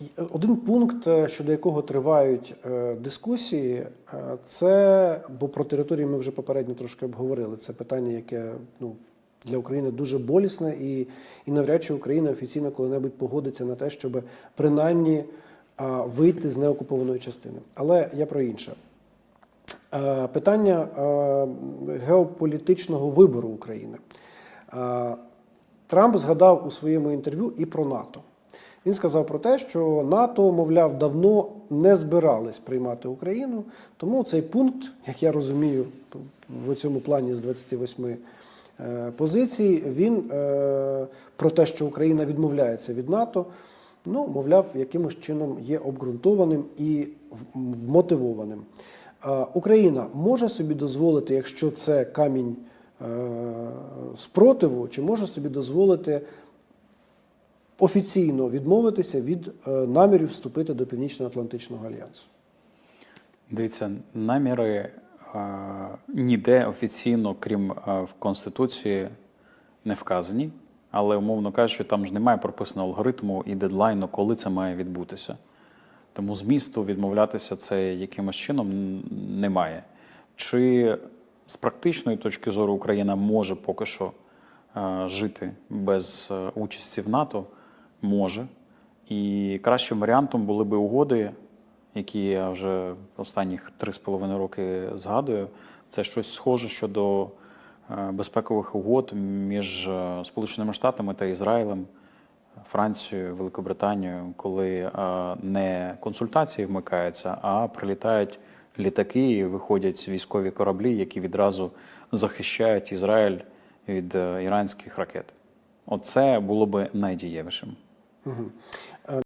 І Один пункт, е, щодо якого тривають е, дискусії, е, це бо про території ми вже попередньо трошки обговорили. Це питання, яке ну для України дуже болісне, і, і навряд чи Україна офіційно коли-небудь погодиться на те, щоб принаймні вийти з неокупованої частини. Але я про інше. Е, Питання е, геополітичного вибору України. Е, Трамп згадав у своєму інтерв'ю і про НАТО. Він сказав про те, що НАТО, мовляв, давно не збирались приймати Україну. Тому цей пункт, як я розумію, в цьому плані з 28 е, позицій, він е, про те, що Україна відмовляється від НАТО, ну, мовляв, якимось чином є обґрунтованим і вмотивованим. Е, Україна може собі дозволити, якщо це камінь спротиву, чи може собі дозволити офіційно відмовитися від е, намірів вступити до Північно-Атлантичного альянсу? Дивіться, наміри е, ніде офіційно, крім е, в Конституції, не вказані. Але, умовно кажучи, там ж немає прописаного алгоритму і дедлайну, коли це має відбутися. Тому змісту відмовлятися це якимось чином немає. Чи з практичної точки зору Україна може поки що е, жити без е, участі в НАТО? Може. І кращим варіантом були би угоди, які я вже останніх три з половиною роки згадую. Це щось схоже щодо е, безпекових угод між е, Сполученими Штатами та Ізраїлем, Францією, Великобританією, коли е, не консультації вмикаються, а прилітають літаки і виходять військові кораблі, які відразу захищають Ізраїль від іранських ракет. Оце було би найдієвішим. Mm -hmm. um,